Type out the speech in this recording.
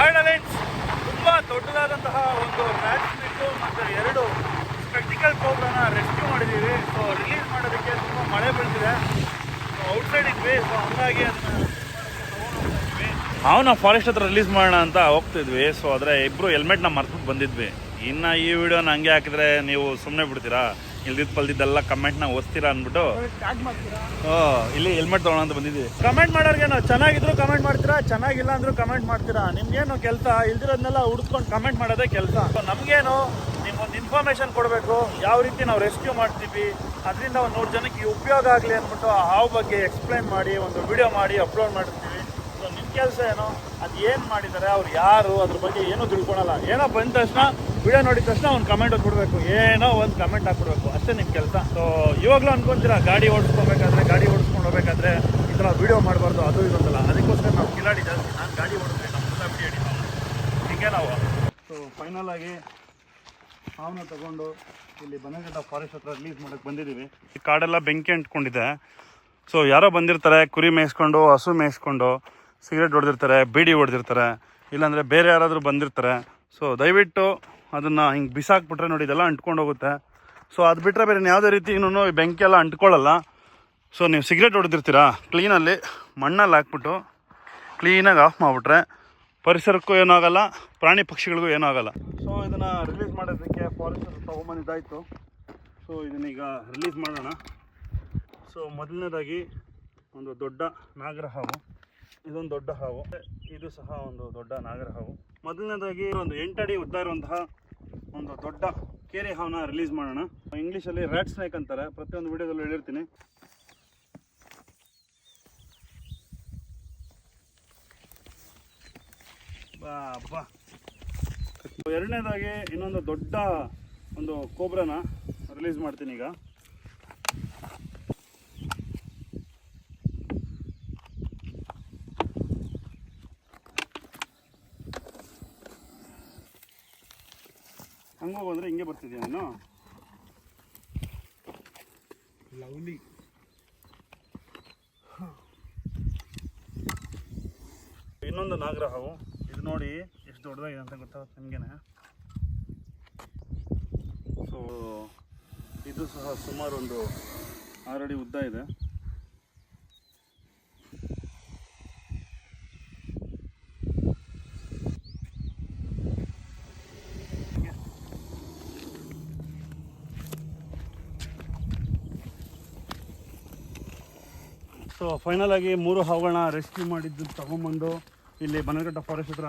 ಹಾರ್ಡಲೆನ್ಸ್ ತುಂಬಾ ದೊಡ್ಡದಾದಂತಹ ಒಂದು ಮ್ಯಾಚ್ ಬಿಟ್ಟು ಮತ್ತು ಎರಡು ಸ್ಪೆಕ್ಟಿಕಲ್ ಪ್ರೋಗ್ರಾಮ್ನ ರೆಸ್ಕ್ಯೂ ಮಾಡಿದ್ದೀವಿ. ಸೊ ರಿಲೀಸ್ ಮಾಡೋದಕ್ಕೆ ತುಂಬ ಮಳೆ ಬೀಳ್ತಿದೆ. ಸೊ ಔಟ್ಸೈಡ್ ಇದ್ವಿ. ಸೊ ಹಂಗಾಗಿ ಅದನ್ನ ನಾವು ನಾವು ಫಾರೆಸ್ಟ್ ಹತ್ರ ರಿಲೀಸ್ ಮಾಡೋಣ ಅಂತ ಹೋಗ್ತಿದ್ವಿ ಸೊ ಆದರೆ ಇಬ್ಬರು ಹೆಲ್ಮೆಟ್ನ ಮರ್ತ್ಬಿಟ್ಟು ಬಂದಿದ್ವಿ. ಇನ್ನು ಈ ವಿಡಿಯೋನ ಹಂಗೆ ಹಾಕಿದ್ರೆ ನೀವು ಸುಮ್ಮನೆ ಬಿಡ್ತೀರಾ? ಇಲ್ದಿದ್ದು ಪಲ್ದಿದ್ದೆಲ್ಲ ಕಮೆಂಟ್ನ ಓದ್ತೀರಾ ಅಂದ್ಬಿಟ್ಟು. ಓ ಇಲ್ಲಿ ಹೆಲ್ಮೆಟ್ ತೊಗೊಳ ಅಂತ ಬಂದಿದ್ವಿ. ಕಮೆಂಟ್ ಮಾಡೋರ್ಗೇನು? ಚೆನ್ನಾಗಿದ್ರು ಕಮೆಂಟ್ ಮಾಡ್ತೀರಾ? ಚೆನ್ನಾಗಿಲ್ಲ ಅಂದ್ರೂ ಕಮೆಂಟ್ ಮಾಡ್ತೀರಾ? ನಿಮ್ಗೇನು ಕೆಲಸ? ಇಲ್ದಿರೋದನ್ನೆಲ್ಲ ಹುಡ್ಕೊಂಡು ಕಮೆಂಟ್ ಮಾಡೋದೇ ಕೆಲಸ. ನಮಗೇನು ನಿಮ್ಗೊಂದು ಇನ್ಫಾರ್ಮೇಶನ್ ಕೊಡಬೇಕು. ಯಾವ ರೀತಿ ನಾವು ರೆಸ್ಕ್ಯೂ ಮಾಡ್ತೀವಿ? ಅದರಿಂದ ಒಂದು ನೂರು ಜನಕ್ಕೆ ಉಪಯೋಗ ಆಗಲಿ ಅಂದ್ಬಿಟ್ಟು ಆ ಹಾವು ಬಗ್ಗೆ ಎಕ್ಸ್ಪ್ಲೈನ್ ಮಾಡಿ, ಒಂದು ವಿಡಿಯೋ ಮಾಡಿ ಅಪ್ಲೋಡ್ ಮಾಡಿರ್ತೀವಿ. ಸೊ ನಿಮ್ಮ ಕೆಲಸ ಏನು? ಅದು ಏನು ಮಾಡಿದ್ದಾರೆ ಅವ್ರು ಯಾರು? ಅದ್ರ ಬಗ್ಗೆ ಏನೂ ತಿಳ್ಕೊಳಲ್ಲ. ಏನೋ ಬಂದ ತಕ್ಷಣ ವಿಡಿಯೋ ನೋಡಿದ ತಕ್ಷಣ ಒಂದು ಕಮೆಂಟ್ ಕೊಡಬೇಕು. ಏನೋ ಒಂದು ಕಮೆಂಟ್ ಹಾಕ್ಬಿಡ್ಬೇಕು. ಅಷ್ಟೇ ನಿಮ್ಮ ಕೆಲಸ. ಸೊ ಇವಾಗಲೂ ಅನ್ಕೊಂತೀರಾ, ಗಾಡಿ ಓಡಿಸ್ಕೋಬೇಕಾದ್ರೆ, ಗಾಡಿ ಓಡಿಸ್ಕೊಂಡು ಹೋಗ್ಬೇಕಾದ್ರೆ ಥರ ವಿಡಿಯೋ ಮಾಡಬಾರ್ದು, ಅದು ಇರೋದಲ್ಲ ಅದಕ್ಕೋಸ್ಕರ ನಾವು ಕಿಲಾಡಿ ಜಾಸ್ತಿ. ನಾನು ಗಾಡಿ ಓಡಿದ್ರೆ ನಮ್ಮ ಬಿಡಿ ಹಿಡಿತೀವಿ ಹೀಗೆ ನಾವು. ಸೊ ಫೈನಲ್ ಆಗಿ ಹಾವನ್ನ ತಗೊಂಡು ಇಲ್ಲಿ ಬನಗಡ್ಡ ಫಾರೆಸ್ಟ್ ಹತ್ರ ರಿಲೀಸ್ ಮಾಡಕ್ಕೆ ಬಂದಿದ್ದೀವಿ. ಈ ಕಾಡೆಲ್ಲ ಬೆಂಕಿ ಅಂಟ್ಕೊಂಡಿದೆ. ಸೊ ಯಾರೋ ಬಂದಿರ್ತಾರೆ, ಕುರಿ ಮೇಯಿಸ್ಕೊಂಡು, ಹಸು ಮೇಯಿಸ್ಕೊಂಡು, ಸಿಗರೇಟ್ ಹೊಡೆದಿರ್ತಾರೆ, ಬೀಡಿ ಹೊಡೆದಿರ್ತಾರೆ, ಇಲ್ಲಾಂದರೆ ಬೇರೆ ಯಾರಾದರೂ ಬಂದಿರ್ತಾರೆ. ಸೊ ದಯವಿಟ್ಟು ಅದನ್ನು ಹಿಂಗೆ ಬಿಸಾಕ್ಬಿಟ್ರೆ ನೋಡಿ, ಇದೆಲ್ಲ ಅಂಟ್ಕೊಂಡು ಹೋಗುತ್ತೆ. ಸೊ ಅದು ಬಿಟ್ಟರೆ ಬೇರೆ ಯಾವುದೇ ರೀತಿ ಇನ್ನೂ ಬೆಂಕಿ ಎಲ್ಲ ಅಂಟ್ಕೊಳ್ಳಲ್ಲ. ಸೊ ನೀವು ಸಿಗರೇಟ್ ಹೊಡೆದಿರ್ತೀರಾ? ಕ್ಲೀನಲ್ಲಿ ಮಣ್ಣಲ್ಲಿ ಹಾಕ್ಬಿಟ್ಟು ಕ್ಲೀನಾಗಿ ಆಫ್ ಮಾಡಿಬಿಟ್ರೆ ಪರಿಸರಕ್ಕೂ ಏನೂ ಆಗಲ್ಲ, ಪ್ರಾಣಿ ಪಕ್ಷಿಗಳಿಗೂ ಏನೂ ಆಗೋಲ್ಲ. ಸೊ ಇದನ್ನು ರಿಲೀಸ್ ಮಾಡೋದಕ್ಕೆ ಫಾರೆಸ್ಟರ್ ತೊಗೊಂಬಂದಿದ್ದಾಯಿತು ಸೊ ಇದನ್ನೀಗ ರಿಲೀಸ್ ಮಾಡೋಣ. ಸೊ ಮೊದಲನೇದಾಗಿ ಒಂದು ದೊಡ್ಡ ನಾಗರ ಹಾವು ಇದೊಂದು ದೊಡ್ಡ ಹಾವು. ಇದು ಸಹ ಒಂದು ದೊಡ್ಡ ನಾಗರ ಹಾವು ಮೊದಲನೇದಾಗಿ ಒಂದು ಎಂಟಡಿ ಉದ್ದ ಇರುವಂತಹ ಒಂದು ದೊಡ್ಡ ಕೇರಿ ಹಾವನ್ನ ರಿಲೀಸ್ ಮಾಡೋಣ. ಇಂಗ್ಲೀಷಲ್ಲಿ ರ್ಯಾಟ್ ಸ್ನೇಕ್ ಅಂತಾರೆ. ಪ್ರತಿಯೊಂದು ವಿಡಿಯೋದಲ್ಲೂ ಹೇಳಿರ್ತೀನಿ. ಎರಡನೇದಾಗಿ ಇನ್ನೊಂದು ದೊಡ್ಡ ಒಂದು ಕೋಬ್ರನ ರಿಲೀಸ್ ಮಾಡ್ತೀನಿ ಈಗ. ಹಂಗೆ ಬಂದರೆ ಹಿಂಗೆ ಬರ್ತಿದ್ಯಾ ನಾನು? ಲವ್ಲಿ. ಇನ್ನೊಂದು ನಾಗರ ಹಾವು ಇದು ನೋಡಿ ಎಷ್ಟು ದೊಡ್ಡದಾಗಿದೆ ಅಂತ ಗೊತ್ತಾಗುತ್ತೆ ನಿಮಗೇನೆ. ಸೊ ಇದು ಸಹ ಸುಮಾರು ಒಂದು ಆರಡಿ ಉದ್ದ ಇದೆ. ಸೊ ಫೈನಲ್ ಆಗಿ ಮೂರು ಹಾವುಗಳನ್ನ ರೆಸ್ಕ್ಯೂ ಮಾಡಿದ್ದು ತಗೊಂಡ್ಬಂದು ಇಲ್ಲಿ ಬನಗಟ್ಟ ಫಾರೆಸ್ಟ್ ಹತ್ರ